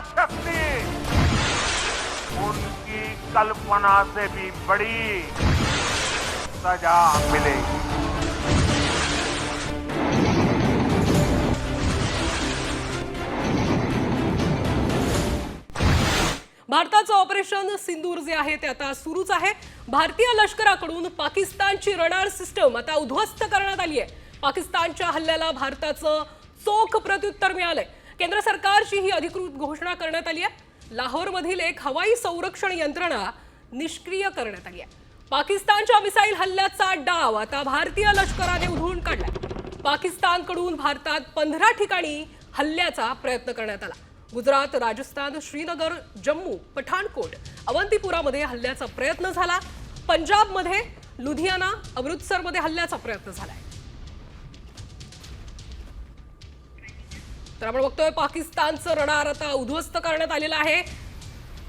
शक्ति उनकी कल्पना से भी बड़ी सजा मिलेगी। भारताचं ऑपरेशन सिंदूर जे आहे ते आता सुरूच आहे. भारतीय लष्कराकडून पाकिस्तानची रडार सिस्टम आता उद्ध्वस्त करण्यात आली आहे. पाकिस्तानच्या हल्ल्याला भारताचं चोख प्रत्युत्तर मिळालंय. केंद्र सरकारची ही अधिकृत घोषणा करण्यात आली आहे. लाहोरमधील एक हवाई संरक्षण यंत्रणा निष्क्रिय करण्यात आली आहे. पाकिस्तानच्या मिसाईल हल्ल्याचा डाव आता भारतीय लष्कराने उधळून काढला पाकिस्तानकडून भारतात पंधरा ठिकाणी हल्ल्याचा प्रयत्न करण्यात आला. गुजरात राजस्थान श्रीनगर जम्मू पठाणकोट अवंतीपुरामध्ये हल्ल्याचा प्रयत्न झाला. पंजाबमध्ये लुधियाना अमृतसरमध्ये हल्ल्याचा प्रयत्न झालाय. तर आपण बघतोय पाकिस्तानचं रडार आता उद्ध्वस्त करण्यात आलेलं आहे.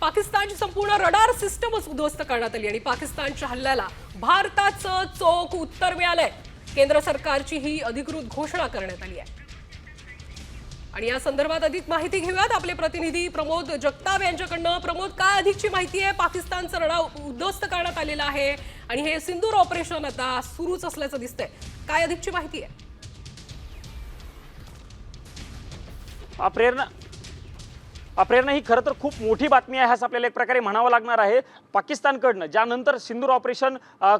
पाकिस्तानची संपूर्ण रडार सिस्टमच उद्ध्वस्त करण्यात आली आणि पाकिस्तानच्या हल्ल्याला भारताचं चोख उत्तर मिळालंय. केंद्र सरकारची ही अधिकृत घोषणा करण्यात आली आहे. आणि या संदर्भात अधिक माहिती घेऊयात आपले प्रतिनिधी प्रमोद जगताप यांच्याकडनं. प्रमोद काय अधिकची माहिती आहे? पाकिस्तानचं रडार उद्ध्वस्त करण्यात आलेलं आहे आणि हे सिंदूर ऑपरेशन आता सुरूच असल्याचं दिसतंय. काय अधिकची माहिती आहे? प्रेरणा अ, प्रेरणा ही खरं तर खूप मोठी बातमी आहे असं आपल्याला एक प्रकारे म्हणावं लागणार आहे. पाकिस्तानकडनं ज्यानंतर सिंदूर ऑपरेशन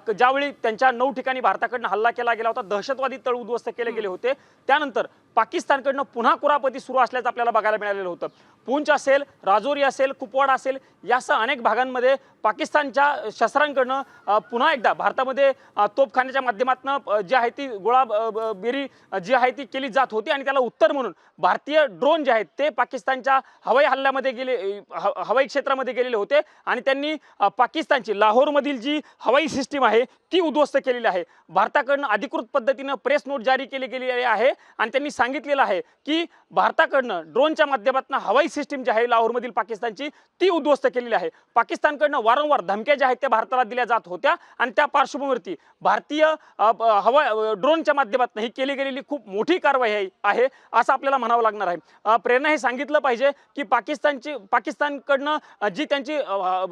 ज्यावेळी त्यांच्या नऊ ठिकाणी भारताकडनं हल्ला केला गेला होता दहशतवादी तळ उद्ध्वस्त केले गेले होते. त्यानंतर पाकिस्तानकडनं पुन्हा कुरापती सुरू असल्याचं आपल्याला बघायला मिळालेलं होतं. पुंछ असेल राजौरी असेल कुपवाडा असेल यासह अनेक भागांमध्ये पाकिस्तानच्या शस्त्रांकडनं पुन्हा एकदा भारतामध्ये तोपखान्याच्या तोफखान्याच्या माध्यमातून जी आहे ती गोळा बेरी जी आहे ती केली जात होती आणि त्याला उत्तर म्हणून भारतीय ड्रोन जे आहेत ते पाकिस्तानच्या हवाई हल्ल्यामध्ये गेले हवाई क्षेत्रामध्ये गेलेले होते आणि त्यांनी पाकिस्तानची लाहोरमधील जी हवाई सिस्टीम आहे ती उद्ध्वस्त केलेली आहे. भारताकडनं अधिकृत पद्धतीनं प्रेस नोट जारी केली गेलेली आहे आणि त्यांनी सांगितलेलं आहे की भारताकडनं ड्रोनच्या माध्यमातून हवाई सिस्टीम जी आहे लाहोरमधील पाकिस्तानची ती उद्ध्वस्त केलेली आहे. पाकिस्तानकडनं वारंवार धमक्या ज्या आहेत त्या भारताला दिल्या जात होत्या आणि त्या पार्श्वभूमीवरती भारतीय हवा ड्रोनच्या माध्यमातून ही केली गेलेली खूप मोठी कारवाई आहे- असं आपल्याला म्हणावं लागणार आहे. प्रेरणा हे सांगितलं पाहिजे की पाकिस्तानची पाकिस्तानकडनं जी त्यांची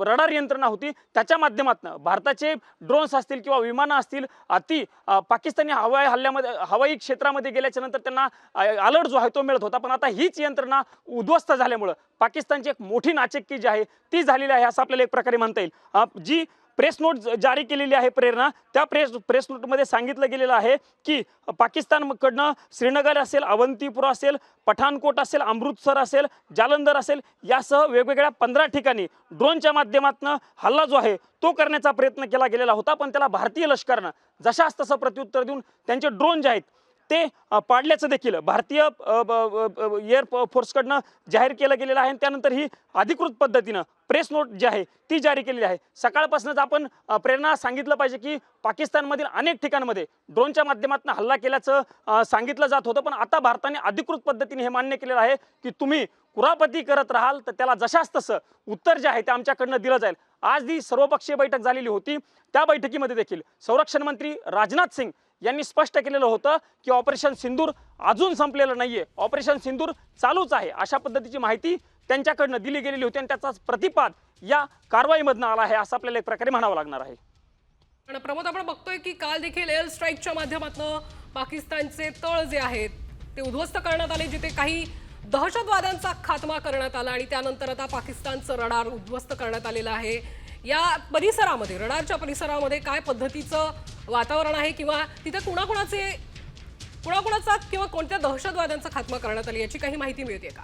रडार यंत्रणा होती त्याच्या माध्यमातून भारताचे ड्रोन्स असतील किंवा विमानं असतील ती पाकिस्तानी हवाई हल्ल्यामध्ये हवाई क्षेत्रामध्ये गेल्याच्यानंतर त्यांना अलर्ट जो आहे तो मिळत होता. पण आता हीच यंत्रणा उद्ध्वस्त झाल्यामुळं पाकिस्तानची एक मोठी नाचक्की जी आहे ती झालेली आहे असं आपल्याला एक प्रकारे म्हणता येईल. जी प्रेस नोट जारी केलेली आहे प्रेरणा त्या प्रेस प्रेस नोटमध्ये सांगितलं गेलेलं आहे की पाकिस्तानकडनं श्रीनगर असेल अवंतीपुरा असेल पठाणकोट असेल अमृतसर असेल जालंधर असेल यासह वेगवेगळ्या पंधरा ठिकाणी ड्रोनच्या माध्यमातून हल्ला जो आहे तो करण्याचा प्रयत्न केला गेलेला होता. पण त्याला भारतीय लष्करानं जशास तसं प्रत्युत्तर देऊन त्यांचे ड्रोन जे आहेत ते पाडल्याचं देखील भारतीय एअर फोर्सकडनं जाहीर केलं गेलेलं आहे आणि त्यानंतर ही अधिकृत पद्धतीनं प्रेस नोट जी आहे ती जारी केलेली आहे. सकाळपासूनच आपण प्रेरणा सांगितलं पाहिजे की पाकिस्तानमधील अनेक ठिकाणांमध्ये ड्रोनच्या माध्यमातून हल्ला केल्याचं सांगितलं जात होतं. पण आता भारताने अधिकृत पद्धतीने हे मान्य केलेलं आहे की तुम्ही कुरापती करत राहाल तर त्याला जशास तसं उत्तर जे आहे ते आमच्याकडनं दिलं जाईल. आज ही सर्वपक्षीय बैठक झालेली होती. त्या बैठकीमध्ये देखील संरक्षण मंत्री राजनाथ सिंग यांनी स्पष्ट केलेलं होतं की ऑपरेशन सिंदूर अजून संपलेलं नाहीये. ऑपरेशन सिंदूर चालूच आहे. अशा पद्धतीची माहिती त्यांच्याकडनं दिली गेलेली होती आणि त्याचाच प्रतिपाद या कारवाईमधनं आला आहे असं आपल्याला एक प्रकारे म्हणावं लागणार आहे. पण प्रमोद आपण बघतोय की काल देखील एअर स्ट्राईकच्या माध्यमातून पाकिस्तानचे तळ जे आहेत ते उद्ध्वस्त करण्यात आले जिथे काही दहशतवाद्यांचा खात्मा करण्यात आला आणि त्यानंतर आता पाकिस्तानचं रडार उद्ध्वस्त करण्यात आलेलं आहे. या परिसरामध्ये रडारच्या परिसरामध्ये काय पद्धतीचं वातावरण आहे किंवा तिथे कुणाकुणाचे कुणाकुणाचा किंवा कोणत्या दहशतवाद्यांचा खात्मा करण्यात आली याची काही माहिती मिळते का?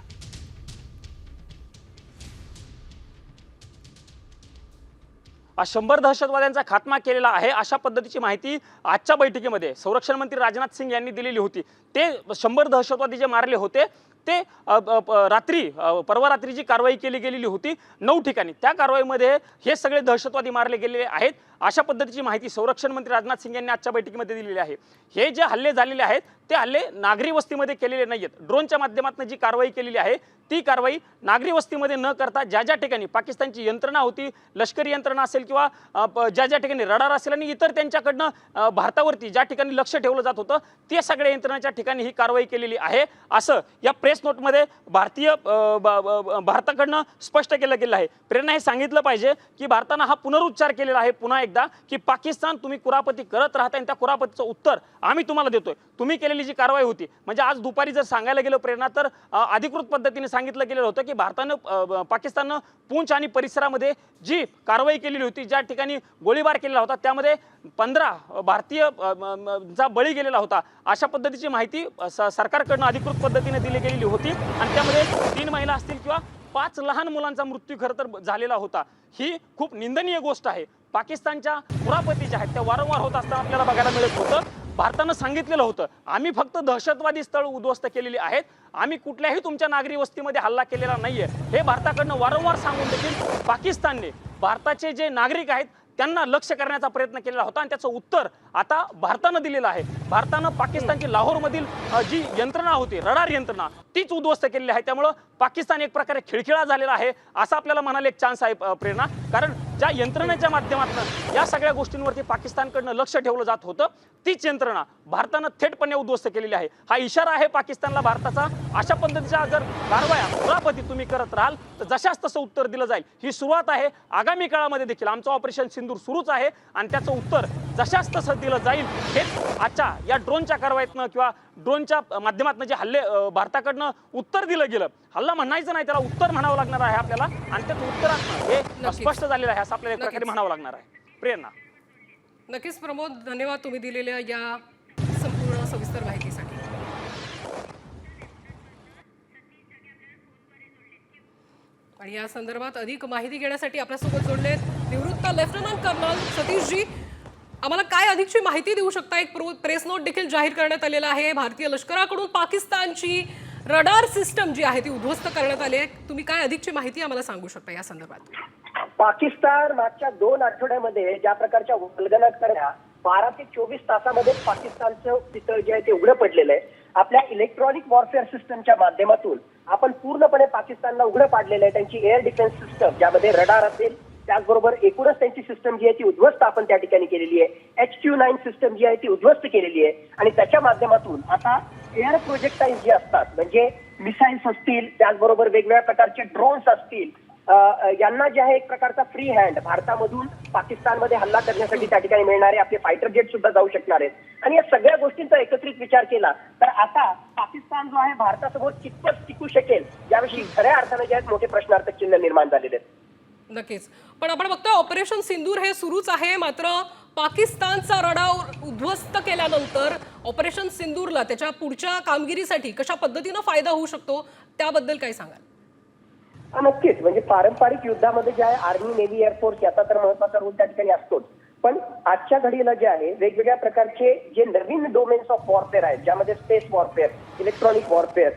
शंभर दहशतवाद्यांचा खात्मा केलेला आहे अशा पद्धतीची माहिती आजच्या बैठकीमध्ये संरक्षण मंत्री राजनाथ सिंग यांनी दिलेली होती. ते शंभर दहशतवादी जे मारले होते ते रात्री परवा रात्री जी कारवाई केली गेलेली होती नऊ ठिकाणी. त्या कारवाईमध्ये हे सगळे दहशतवादी मारले गेलेले आहेत. अशा पद्धतीची माहिती संरक्षण मंत्री राजनाथ सिंग यांनी आजच्या बैठकीमध्ये दिलेली आहे. हे जे हल्ले झालेले आहेत ते हल्ले नागरी वस्तीमध्ये केलेले नाही आहेत ड्रोनच्या माध्यमातून जी कारवाई केलेली आहे ती कारवाई नागरी वस्तीमध्ये न करता ज्या ज्या ठिकाणी पाकिस्तानची यंत्रणा होती लष्करी यंत्रणा असेल किंवा ज्या ज्या ठिकाणी रडार असेल आणि इतर त्यांच्याकडनं भारतावरती ज्या ठिकाणी लक्ष ठेवलं जात होतं ते सगळ्या यंत्रणाच्या ठिकाणी ही कारवाई केलेली आहे. असं या प्रेस नोटमध्ये भारतीय भारताकडनं स्पष्ट केलं गेलं आहे. प्रेरणा हे सांगितलं पाहिजे की भारतानं हा पुनरुच्चार केलेला आहे पुन्हा एक एकदा की पाकिस्तान तुम्ही कुरापती करत राहता आणि त्या कुरापतीचं उत्तर आम्ही तुम्हाला देतोय. तुम्ही केलेली जी कारवाई होती म्हणजे आज दुपारी जर सांगायला गेलो प्रेरणा तर अधिकृत पद्धतीने सांगितलं गेलेलं होतं की भारतानं पाकिस्ताननं पूंछ आणि परिसरामध्ये जी कारवाई केलेली होती ज्या ठिकाणी गोळीबार केलेला होता त्यामध्ये पंधरा भारतीय जा चा बळी गेलेला होता. अशा पद्धतीची माहिती सरकारकडनं अधिकृत पद्धतीने दिली गेलेली होती. आणि त्यामध्ये तीन महिला असतील किंवा पाच लहान मुलांचा मृत्यू खरं तर झालेला होता. ही खूप निंदनीय गोष्ट आहे. पाकिस्तानच्या कुरापती ज्या आहेत त्या वारंवार होत असताना आपल्याला बघायला मिळत होतं. भारतानं सांगितलेलं होतं आम्ही फक्त दहशतवादी स्थळ उद्ध्वस्त केलेली आहेत. आम्ही कुठल्याही तुमच्या नागरी वस्तीमध्ये हल्ला केलेला नाहीये. हे भारताकडनं वारंवार सांगून देखील पाकिस्तानने भारताचे जे नागरिक आहेत त्यांना लक्ष करण्याचा प्रयत्न केलेला होता आणि त्याचं उत्तर आता भारतानं दिलेलं आहे. भारतानं पाकिस्तानची लाहोरमधील जी यंत्रणा होती रडार यंत्रणा तीच उद्ध्वस्त केलेली आहे. त्यामुळं पाकिस्तान एक प्रकारे खिळखिळा झालेला आहे असं आपल्याला म्हणाले एक चान्स आहे प्रेरणा. कारण ज्या यंत्रणेच्या माध्यमातून या सगळ्या गोष्टींवरती पाकिस्तानकडनं लक्ष ठेवलं जात होतं तीच यंत्रणा भारतानं थेटपणे उद्ध्वस्त केलेली आहे. हा इशारा आहे पाकिस्तानला भारताचा. अशा पद्धतीच्या जर कारवाया कुरापती तुम्ही करत राहाल तर जशाच तसं उत्तर दिलं जाईल. ही सुरुवात आहे आगामी काळामध्ये देखील. आमचं ऑपरेशन सिंदूर सुरूच आहे आणि त्याचं उत्तर जशाच तसं दिलं जाईल हेच आजच्या या ड्रोनच्या कारवाईतनं किंवा ड्रोनच्या माध्यमातून जे हल्ले भारताकडनं उत्तर दिलं गेलं हल्ला म्हणायचं नाही त्याला उत्तर म्हणावं लागणार आहे आपल्याला आणि त्याचं उत्तरातनं हे. स्पष्ट झालेलं आहे असं आपल्याला एक प्रकारे. म्हणावं लागणार आहे प्रेरणा नक्कीच प्रमोद धन्यवाद तुम्ही दिलेल्या या संपूर्ण सविस्तर माहितीसाठी आणि या संदर्भात अधिक माहिती घेण्यासाठी आपल्यासोबत जोडलेत निवृत्त लेफ्टनंट कर्नल सतीशजी आम्हाला काय अधिकची माहिती देऊ शकता? एक प्रेस नोट देखील जाहीर करण्यात आलेला आहे. भारतीय लष्कराकडून पाकिस्तानची रडार सिस्टम जी आहे ती उद्ध्वस्त करण्यात आली आहे. तुम्ही काय अधिकची माहिती आम्हाला सांगू शकता या संदर्भात? पाकिस्तान मागच्या दोन आठवड्यामध्ये ज्या प्रकारच्या वल्गना करण्या बारा ते चोवीस तासामध्ये पाकिस्तानचं पितळ जे आहे ते उघडं पडलेलं आहे. आपल्या इलेक्ट्रॉनिक वॉरफेअर सिस्टमच्या माध्यमातून आपण पूर्णपणे पाकिस्तानला उघडं पाडलेलं आहे. त्यांची एअर डिफेन्स सिस्टम ज्यामध्ये रडार असेल त्याचबरोबर एकूणच त्यांची सिस्टम जी आहे ती उद्ध्वस्त आपण त्या ठिकाणी केलेली आहे. एच क्यू नाईन सिस्टम जी आहे ती उद्ध्वस्त केलेली आहे. आणि त्याच्या माध्यमातून आता एअर प्रोजेक्टाईल जे असतात म्हणजे मिसाईल्स असतील त्याचबरोबर वेगवेगळ्या प्रकारचे ड्रोन्स असतील यांना जे आहे एक प्रकारचा फ्री हँड भारतामधून पाकिस्तानमध्ये हल्ला करण्यासाठी त्या ठिकाणी मिळणारे आपले फायटर जेट सुद्धा जाऊ शकणार आहेत. आणि या सगळ्या गोष्टींचा एकत्रित विचार केला तर आता पाकिस्तान जो आहे भारतासमोर कितपत टिकू शकेल याविषयी खऱ्या अर्थाने जे आहेत मोठे प्रश्नार्थक चिन्ह निर्माण झालेले आहेत. नक्कीच. पण आपण बघतोय ऑपरेशन सिंदूर हे सुरूच आहे. मात्र पाकिस्तानचा रडार उद्ध्वस्त केल्यानंतर ऑपरेशन सिंदूरला त्याच्या पुढच्या कामगिरीसाठी कशा पद्धतीनं फायदा होऊ शकतो त्याबद्दल काय सांगाल? नक्कीच. म्हणजे पारंपरिक युद्धामध्ये जे आहे आर्मी नेव्ही एअरफोर्स याचा तर महत्त्वाचा रोल त्या ठिकाणी असतोच. पण आजच्या घडीला जे आहे वेगवेगळ्या प्रकारचे जे नवीन डोमेन्स ऑफ वॉरफेअर आहेत ज्यामध्ये space warfare electronic warfare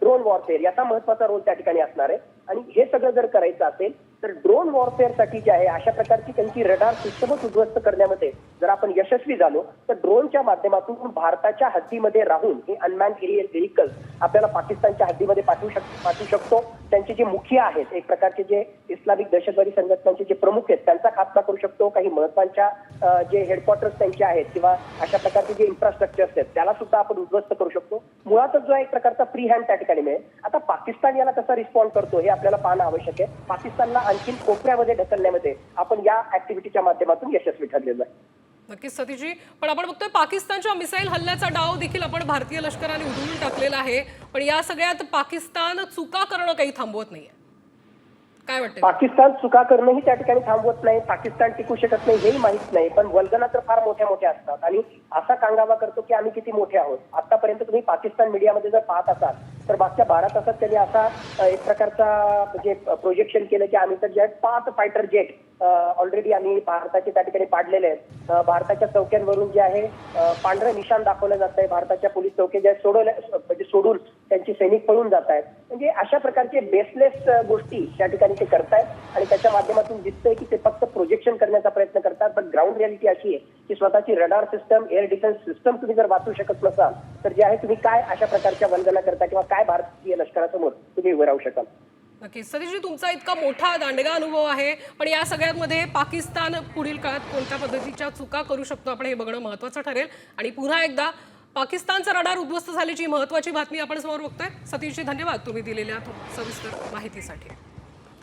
drone warfare याचा महत्त्वाचा रोल त्या ठिकाणी असणार आहे. आणि हे सगळं जर करायचं असेल तर ड्रोन वॉरफेअरसाठी जे आहे अशा प्रकारची त्यांची रडार सिस्टमच उद्ध्वस्त करण्यामध्ये जर आपण यशस्वी झालो तर ड्रोनच्या माध्यमातून भारताच्या हद्दीमध्ये राहून हे अनमॅन एरियल व्हेकल्स आपल्याला पाकिस्तानच्या हद्दीमध्ये पाठवू शक पाठवू शकतो. त्यांचे जे मुखिया आहेत एक प्रकारचे जे इस्लामिक दहशतवादी संघटनांचे जे प्रमुख आहेत त्यांचा खात्मा करू शकतो. काही महत्त्वाच्या जे हेडक्वार्टर्स त्यांचे आहेत किंवा अशा प्रकारचे जे इन्फ्रास्ट्रक्चर आहेत त्याला सुद्धा आपण उद्ध्वस्त करू शकतो. मुळातच जो एक प्रकारचा फ्री हँड त्या ठिकाणी मिळेल. आता पाकिस्तान याला कसा रिस्पॉन्ड करतो हे आपल्याला पाहणं आवश्यक आहे. पाकिस्तानला आणखीन कोपऱ्यामध्ये ढकलण्यामध्ये आपण या ऍक्टिव्हिटीच्या माध्यमातून यशस्वी ठरलेलो आहे. नक्कीच सतीशजी. पण आपण बघतोय पाकिस्तानच्या मिसाईल हल्ल्याचा डाव देखील आपण भारतीय लष्कराने उधळून टाकलेला आहे. पण या सगळ्यात पाकिस्तान चुका करणं काही थांबवत नाहीये. काय वाटतं पाकिस्तान चुका करणंही त्या ठिकाणी थांबवत नाही. पाकिस्तान टिकू शकत नाही हेही माहीत नाही. पण वल्गना तर फार मोठ्या मोठ्या असतात. आणि असा कांगावा करतो की आम्ही किती मोठे आहोत. आतापर्यंत तुम्ही पाकिस्तान मीडियामध्ये जर पाहत असाल तर मागच्या बारा तासात त्यांनी असा एक प्रकारचा म्हणजे प्रोजेक्शन केलं की आम्ही तर जे पाच फायटर जेट ऑलरेडी आम्ही भारताचे त्या ठिकाणी पाडलेले आहेत. भारताच्या चौक्यांवरून जे आहे पांढरं निशाण दाखवलं जात आहे. भारताच्या पोलीस चौके जे सोडवल्या म्हणजे सोडून त्यांची सैनिक पळून जात आहेत. म्हणजे अशा प्रकारचे बेसलेस गोष्टी त्या ठिकाणी ते करतायत आणि त्याच्या माध्यमातून दिसतंय की ते फक्त प्रोजेक्शन करण्याचा प्रयत्न ग्राउंड रियालिटी अशी आहे की स्वतःची radar system air defence system तुम्ही जर वाचू शकत नसाल तर जे आहे तुम्ही काय अशा प्रकारच्या वंदना करता किंवा काय भारतीय लष्करासमोर तुम्ही उभे राहू शकाल? नक्कीच सतीशजी तुमचा इतका मोठा दांडगा अनुभव आहे पण या सगळ्यांमध्ये पाकिस्तान पुढील काळात कोणत्या पद्धतीच्या चुका करू शकतो आपण हे बघणं महत्वाचं ठरेल. आणि पुन्हा एकदा पाकिस्तानचा रडार उद्ध्वस्त झाल्याची महत्वाची बातमी आपण समोर बघतोय. सतीशजी धन्यवाद तुम्ही दिलेल्या सविस्तर माहितीसाठी.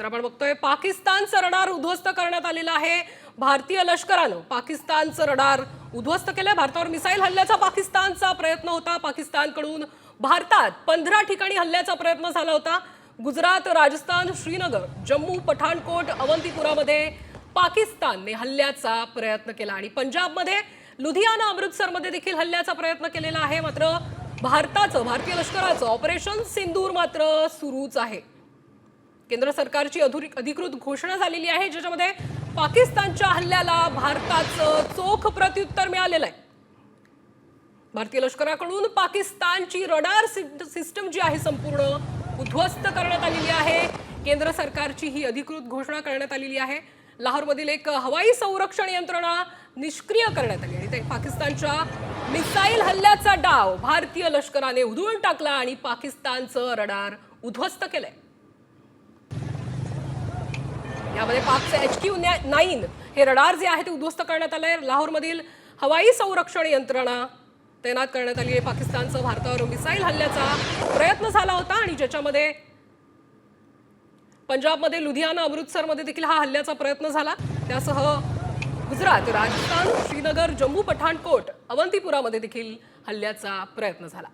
तर आपण बघतोय पाकिस्तानचं रडार उद्ध्वस्त करण्यात आलेलं आहे. भारतीय लष्करानं पाकिस्तानचं रडार उद्ध्वस्त केलं भारतावर मिसाईल हल्ल्याचा पाकिस्तानचा प्रयत्न होता. पाकिस्तानकडून भारतात पंधरा ठिकाणी हल्ल्याचा प्रयत्न झाला होता. गुजरात राजस्थान श्रीनगर जम्मू पठाणकोट अवंतीपुरामध्ये पाकिस्तानने हल्ल्याचा प्रयत्न केला. आणि पंजाबमध्ये लुधियाना अमृतसरमध्ये देखील हल्ल्याचा प्रयत्न केलेला आहे. मात्र भारताचं भारतीय लष्कराचं ऑपरेशन सिंदूर मात्र सुरूच आहे. केंद्र सरकारची अधुरी- अधिकृत घोषणा झालेली आहे ज्याच्यामध्ये पाकिस्तानच्या हल्ल्याला भारताचं चोख प्रत्युत्तर मिळालेलं आहे. भारतीय लष्कराकडून पाकिस्तानची रडार सिस्टम जी आहे संपूर्ण उद्ध्वस्त करण्यात आलेली आहे. केंद्र सरकारची ही अधिकृत घोषणा करण्यात आलेली आहे. लाहोरमधील एक हवाई संरक्षण यंत्रणा निष्क्रिय करण्यात आली आणि ते पाकिस्तानच्या मिसाईल हल्ल्याचा डाव भारतीय लष्कराने उधळून टाकला आणि पाकिस्तानचं रडार उद्ध्वस्त केलंय. यामध्ये पाकचे एच क्यू नाईन हे रडार जे आहे ते उद्ध्वस्त करण्यात आलंय. लाहोरमधील हवाई संरक्षण यंत्रणा तैनात करण्यात आली आहे. पाकिस्तानचं भारतावर मिसाईल हल्ल्याचा प्रयत्न झाला होता आणि ज्याच्यामध्ये पंजाबमध्ये लुधियाना अमृतसरमध्ये देखील हा हल्ल्याचा प्रयत्न झाला. त्यासह गुजरात राजस्थान श्रीनगर जम्मू पठाणकोट अवंतीपुरामध्ये देखील हल्ल्याचा प्रयत्न झाला.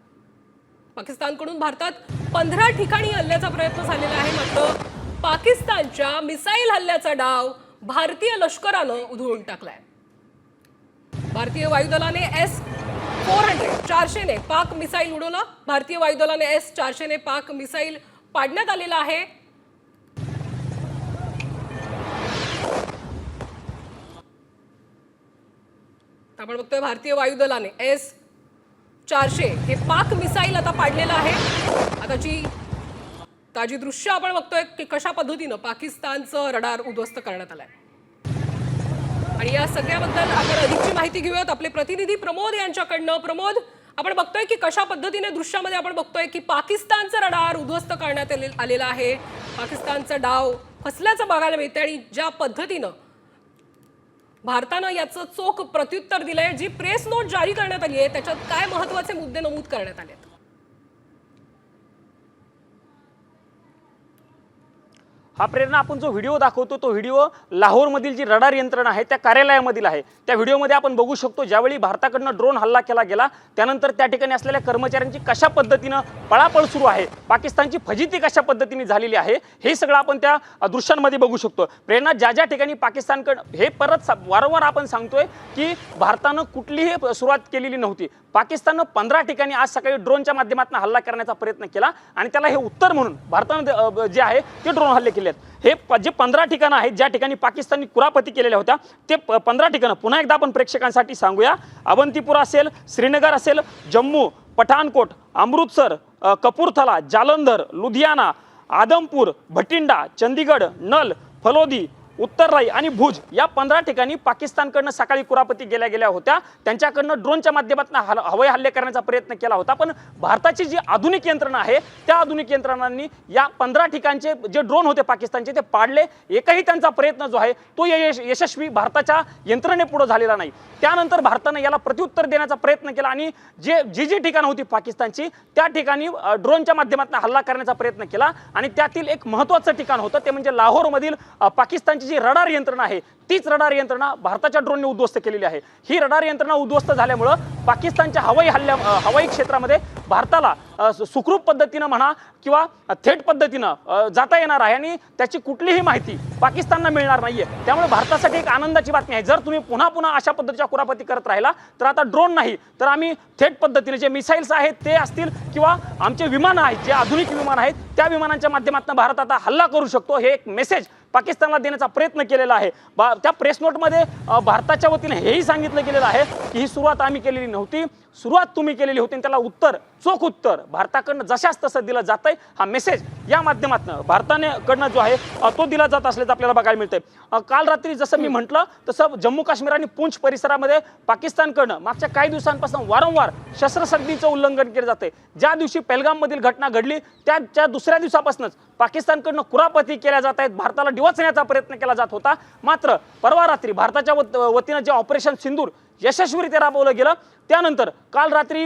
पाकिस्तानकडून भारतात पंधरा ठिकाणी हल्ल्याचा प्रयत्न झालेला आहे. मात्र पाकिस्तानच्या मिसाईल हल्ल्याचा डाव भारतीय लष्करानं उधळून टाकलाय. भारतीय वायुदलाने एस फोर हंड्रेड चारशेने पाक मिसाईल उडवलं. भारतीय वायुदलाने एस चारशेने पाक मिसाईल पाडण्यात आलेला आहे. आपण बघतोय भारतीय वायुदलाने एस चारशे हे पाक मिसाईल आता पाडलेलं आहे. आताची ताजी दृश्य आपण बघतोय की कशा पद्धतीनं पाकिस्तानचं रडार उद्ध्वस्त करण्यात आलंय? आणि या सगळ्याबद्दल आपण अधिकची माहिती घेऊयात. आपले प्रतिनिधी प्रमोद यांच्याकडनं. प्रमोद आपण बघतोय की कशा पद्धतीने दृश्यामध्ये आपण बघतोय की पाकिस्तानचं रडार उद्ध्वस्त करण्यात आलेला आलेलं आहे. पाकिस्तानचा डाव फसल्याचं बघायला मिळते आणि ज्या पद्धतीनं भारतानं याचं चोख प्रत्युत्तर दिलंय जी प्रेस नोट जारी करण्यात आली आहे त्याच्यात काय महत्त्वाचे मुद्दे नमूद करण्यात आले आहेत हा प्रेरणा आपण जो व्हिडिओ दाखवतो तो व्हिडिओ लाहोरमधील जी रडार यंत्रणा आहे त्या कार्यालयामधील आहे. त्या व्हिडिओमध्ये आपण बघू शकतो ज्यावेळी भारताकडनं ड्रोन हल्ला केला गेला त्यानंतर त्या ठिकाणी असलेल्या कर्मचाऱ्यांची कशा पद्धतीनं पळापळ सुरू आहे पाकिस्तानची फजिती कशा पद्धतीने झालेली आहे हे सगळं आपण त्या दृश्यांमध्ये बघू शकतो. प्रेरणा ज्या ज्या ठिकाणी पाकिस्तानकडं हे परत सा- वारंवार आपण सांगतोय की भारतानं कुठलीही सुरुवात केलेली नव्हती. पाकिस्ताननं पंधरा ठिकाणी आज सकाळी ड्रोनच्या माध्यमातून हल्ला करण्याचा प्रयत्न केला आणि त्याला हे उत्तर म्हणून भारतानं जे आहे ते ड्रोन हल्ले केले. आहेत हे प- जे पंधरा ठिकाणं आहेत ज्या ठिकाणी पाकिस्तानी कुरापती केलेल्या होत्या ते प- पंधरा ठिकाणं. पुन्हा एकदा आपण प्रेक्षकांसाठी सांगूया. अवंतीपुरा असेल श्रीनगर असेल जम्मू पठाणकोट अमृतसर कपूरथला जालंधर लुधियाना आदमपूर भटिंडा चंदीगड नल फलोदी उत्तरराई आणि भुज या पंधरा ठिकाणी पाकिस्तानकडनं सकाळी कुरापती गेल्या गेल्या होत्या. त्यांच्याकडनं ड्रोनच्या माध्यमातून हल हवाई हल्ले करण्याचा प्रयत्न केला होता. पण भारताची जी आधुनिक यंत्रणा आहे त्या आधुनिक यंत्रणांनी या पंधरा ठिकाणचे जे ड्रोन होते पाकिस्तानचे ते पाडले. एकही त्यांचा प्रयत्न जो आहे तो यश यशस्वी भारताच्या यंत्रणेपुढे झालेला नाही. त्यानंतर भारतानं याला प्रत्युत्तर देण्याचा प्रयत्न केला आणि जे जी जी ठिकाणं होती पाकिस्तानची त्या ठिकाणी ड्रोनच्या माध्यमातून हल्ला करण्याचा प्रयत्न केला. आणि त्यातील एक महत्त्वाचं ठिकाण होतं ते म्हणजे लाहोरमधील पाकिस्तानची जी रडार यंत्रणा आहे तीच रडार यंत्रणा भारताच्या ड्रोनने उद्ध्वस्त केलेली आहे. ही रडार यंत्रणा उद्ध्वस्त झाल्यामुळं पाकिस्तानच्या हवाई हल्ल्या हवाई क्षेत्रामध्ये भारताला सुखरूप पद्धतीनं म्हणा किंवा थेट पद्धतीनं जाता येणार आहे आणि त्याची कुठलीही माहिती पाकिस्तानला मिळणार नाहीये. त्यामुळे भारतासाठी एक आनंदाची बातमी आहे. जर तुम्ही पुन्हा पुन्हा अशा पद्धतीच्या कुरापती करत राहिला तर आता ड्रोन नाही तर आम्ही थेट पद्धतीने जे मिसाईल्स आहेत ते असतील किंवा आमचे विमानं आहेत जे आधुनिक विमान आहेत त्या विमानांच्या माध्यमातून भारत आता हल्ला करू शकतो. हे एक मेसेज पाकिस्तानला देण्याचा प्रयत्न केलेला आहे. बा त्या प्रेस नोटमध्ये भारताच्या वतीने हेही सांगितलं गेलेलं आहे की ही सुरुवात आम्ही केलेली नव्हती. सुरुवात तुम्ही केलेली होती आणि त्याला उत्तर चोख उत्तर. भारताकडनं जशाच तसं दिलं जात आहे हा मेसेज या माध्यमातून भारताने कडनं जो आहे तो दिला जात असल्याचं आपल्याला बघायला मिळतंय. काल रात्री जसं मी म्हटलं तसं जम्मू काश्मीर आणि पूंछ परिसरामध्ये पाकिस्तानकडनं मागच्या काही दिवसांपासून वारंवार शस्त्रसंधीचं उल्लंघन केलं जाते ज्या दिवशी पेलगाममधील घटना घडली त्याच्या दुसऱ्या दिवसापासूनच पाकिस्तानकडनं कुरापती केल्या जात आहेत भारताला डिवचण्याचा प्रयत्न केला जात होता. मात्र परवा रात्री भारताच्या वतीनं जे ऑपरेशन सिंदूर यशस्वीरित्या राबवलं गेलं त्यानंतर काल रात्री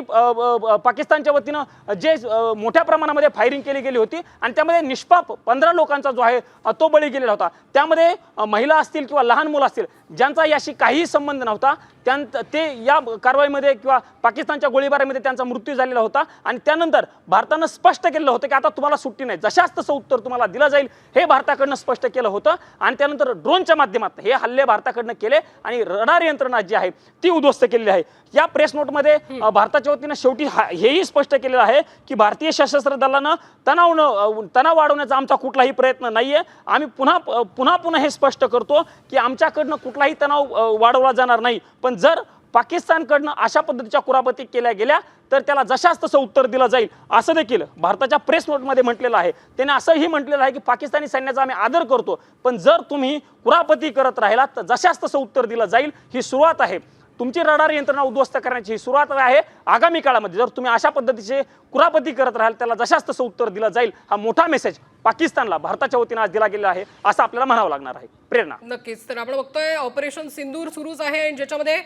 पाकिस्तानच्या वतीनं जे मोठ्या प्रमाणामध्ये फायरिंग केली गेली होती आणि त्यामध्ये निष्पाप पंधरा लोकांचा जो आहे तो बळी गेलेला होता. त्यामध्ये महिला असतील किंवा लहान मुलं असतील ज्यांचा याशी काहीही संबंध नव्हता त्यां ते या कारवाईमध्ये किंवा पाकिस्तानच्या गोळीबारामध्ये त्यांचा मृत्यू झालेला होता आणि त्यानंतर भारतानं स्पष्ट केलेलं होतं की आता तुम्हाला सुट्टी नाही. जशाच तसं उत्तर तुम्हाला दिलं जाईल हे भारताकडनं स्पष्ट केलं होतं आणि त्यानंतर ड्रोनच्या माध्यमात हे हल्ले भारताकडनं केले आणि रडार यंत्रणा जी आहे ती उद्ध्वस्त केलेली आहे. या प्रेस नोटमध्ये भारताच्या वतीनं शेवटी हा- हेही स्पष्ट केलेलं आहे की भारतीय सशस्त्र दलानं तणाव न तणाव वाढवण्याचा आमचा कुठलाही प्रयत्न नाहीये. आम्ही पुन्हा पुन्हा पुन्हा हे स्पष्ट करतो की आमच्याकडनं कुठलाही तणाव वाढवला जाणार नाही. पण जर पाकिस्तानकडनं अशा पद्धतीच्या कुरापती केल्या गेल्या तर त्याला जशाच तसं उत्तर दिलं जाईल असं देखील भारताच्या प्रेस नोटमध्ये म्हटलेलं आहे. त्याने असंही म्हटलेलं आहे की पाकिस्तानी सैन्याचा आम्ही आदर करतो. पण जर तुम्ही कुरापती करत राहिलात तर जशाच तसं उत्तर दिलं जाईल ही सुरुवात आहे. तुमची रडार यंत्रणा उद्ध्वस्त करण्याची ही सुरुवात आहे. आगामी काळामध्ये जर तुम्ही अशा पद्धतीचे कुरापती करत राहाल त्याला जशाच तसं उत्तर दिलं जाईल हा मोठा मेसेज पाकिस्तानला भारताच्या वतीनं आज दिला गेला आहे असं आपल्याला म्हणावं लागणार आहे. प्रेरणा. नक्कीच. तर आपण बघतोय ऑपरेशन सिंदूर सुरूच आहे आणि ज्याच्यामध्ये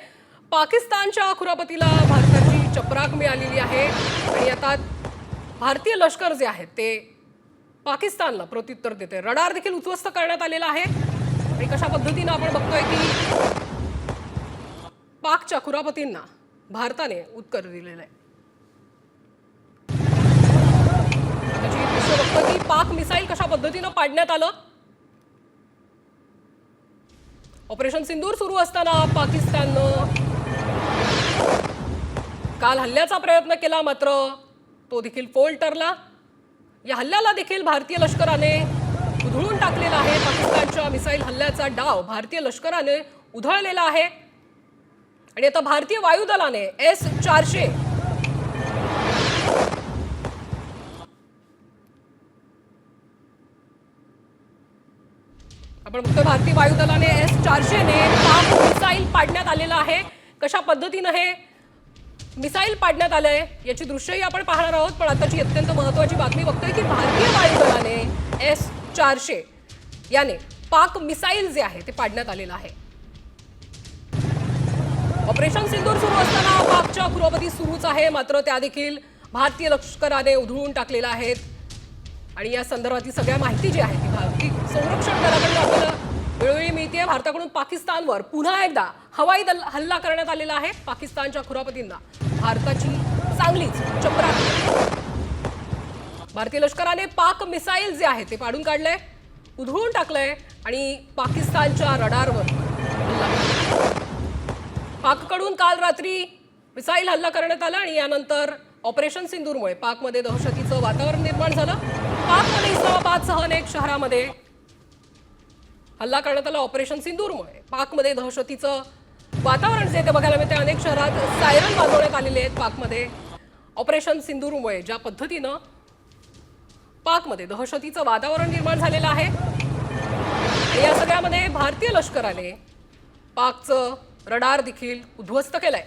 पाकिस्तानच्या खुरापतीला भारताची चपराक मिळालेली आहे. आणि आता भारतीय लष्कर जे आहे ते पाकिस्तानला प्रत्युत्तर देते रडार देखील उद्ध्वस्त करण्यात आलेला आहे. आणि कशा पद्धतीनं आपण बघतोय की पाकच्या कुरापतींना भारताने उत्तर दिलेलं आहे. पाक मिसाईल कशा पद्धतीनं पाडण्यात आलं? ऑपरेशन सिंदूर सुरू असताना पाकिस्ताननं काल हल्ल्याचा प्रयत्न केला मात्र तो देखील फोल ठरला. या हल्ल्याला देखील भारतीय लष्कराने उधळून टाकलेला आहे. पाकिस्तानच्या मिसाईल हल्ल्याचा डाव भारतीय लष्कराने उधळलेला आहे. आणि आता भारतीय वायुदलाने एस चारशे आपण बघतो भारतीय वायुदलाने एस चारशेने पाक मिसाईल पाडण्यात आलेलं आहे. कशा पद्धतीनं हे मिसाईल पाडण्यात आलंय याची दृश्यही आपण पाहणार आहोत पण आताची अत्यंत महत्वाची बातमी बघतोय की भारतीय वायुदलाने एस चारशे याने पाक मिसाईल जे आहे ते पाडण्यात आलेलं आहे. ऑपरेशन सिंदूर सुरू असताना पाकच्या पुरोगती सुरूच आहे. मात्र त्या देखील भारतीय लष्कराने उधळून टाकलेल्या आहेत. आणि या संदर्भातली सगळ्या माहिती जी आहे ती भारतीय संरक्षण दलाकडून आपल्याला वेळोवेळी मिळते भारताकडून पाकिस्तानवर पुन्हा एकदा हवाई दल हल्ला करण्यात आलेला आहे. पाकिस्तानच्या खुरापतींना भारताची चांगलीच चपराक. भारतीय लष्कराने पाक मिसाईल जे आहे ते पाडून काढलंय उधळून टाकलंय आणि पाकिस्तानच्या रडारवर हल्ला पाककडून काल रात्री मिसाईल हल्ला करण्यात आला आणि यानंतर ऑपरेशन सिंदूरमुळे पाकमध्ये दहशतीचं वातावरण निर्माण झालं. पाकमध्ये इस्लामाबादसह अनेक शहरामध्ये हल्ला करण्यात आला ऑपरेशन सिंदूरमुळे. पाकमध्ये दहशतीचं वातावरण जे ते बघायला मिळते अनेक शहरात सायरन वाजवण्यात आलेले आहेत पाकमध्ये. ऑपरेशन सिंदूरमुळे ज्या पद्धतीनं पाकमध्ये दहशतीचं वातावरण निर्माण झालेलं आहे. या सगळ्यामध्ये भारतीय लष्कराने पाकचं रडार देखील उद्ध्वस्त केलाय.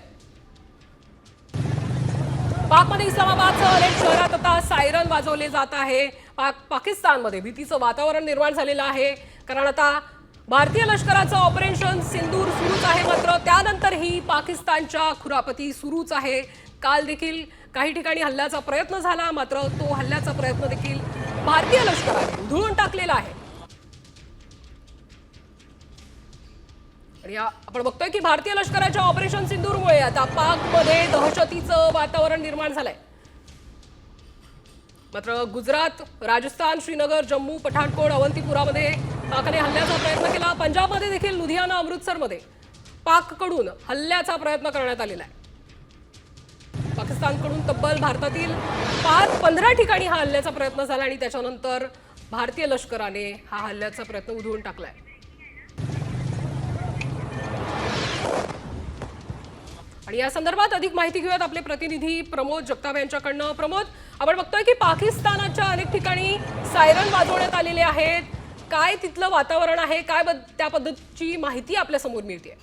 पाकमध्ये इस्लामाबादसह अनेक शहरात आता सायरन वाजवले जात आहे. पाक पाकिस्तानमध्ये भीतीचं वातावरण निर्माण झालेलं आहे. कारण आता भारतीय लष्कराचं ऑपरेशन सिंदूर सुरूच आहे मात्र त्यानंतरही पाकिस्तानच्या खुरापती सुरूच आहे. काल देखील काही ठिकाणी हल्ल्याचा प्रयत्न झाला मात्र तो हल्ल्याचा प्रयत्न देखील भारतीय लष्कराने धुळून टाकलेला आहे. आणि या- आपण बघतोय की भारतीय लष्कराच्या ऑपरेशन सिंदूरमुळे आता पाकमध्ये दहशतीचं वातावरण निर्माण झालंय. मात्र गुजरात राजस्थान श्रीनगर जम्मू पठाणकोट अवंतीपुरामध्ये पाकने हल्ल्याचा प्रयत्न केला. पंजाबमध्ये देखील लुधियाना अमृतसरमध्ये पाककडून हल्ल्याचा प्रयत्न करण्यात आलेला आहे. पाकिस्तानकडून तब्बल भारतातील पाच पंधरा ठिकाणी हा हल्ल्याचा प्रयत्न झाला आणि त्याच्यानंतर भारतीय लष्कराने हा हल्ल्याचा प्रयत्न उधळून टाकलाय. आणि या संदर्भात अधिक माहिती घेऊयात आपले प्रतिनिधी प्रमोद जगताप यांच्याकडनं. प्रमोद आपण बघतोय की पाकिस्तानाच्या अनेक ठिकाणी सायरन वाजवण्यात आलेले आहेत. काय तिथलं वातावरण आहे? काय त्या पद्धतीची माहिती आपल्यासमोर मिळते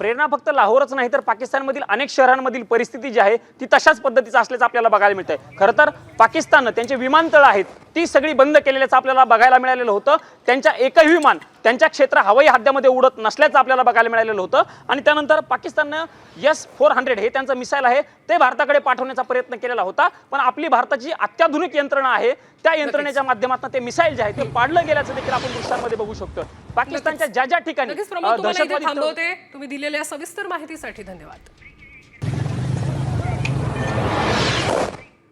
प्रेरणा फक्त लाहोरच नाही तर पाकिस्तानमधील अनेक शहरांमधील परिस्थिती जी आहे ती तशाच पद्धतीचं असल्याचं आपल्याला बघायला मिळतंय. खरं तर पाकिस्ताननं त्यांचे विमानतळ आहेत ती सगळी बंद केलेल्याचं आपल्याला बघायला मिळालेलं होतं. त्यांच्या एकही विमान त्यांच्या क्षेत्र हवाई हद्द्यामध्ये उडत नसल्याचं आपल्याला बघायला मिळालेलं होतं. आणि त्यानंतर पाकिस्ताननं एस फोर हंड्रेड हे त्यांचं मिसाईल आहे ते भारताकडे पाठवण्याचा प्रयत्न केलेला होता. पण आपली भारताची अत्याधुनिक यंत्रणा आहे त्या यंत्रणेच्या माध्यमातून ते मिसाईल जे आहे ते पाडलं गेल्याचं देखील आपण दृश्यांमध्ये बघू शकतो. पाकिस्तानच्या ज्या ज्या ठिकाणी तुम्ही दिलेल्या सविस्तर माहितीसाठी धन्यवाद.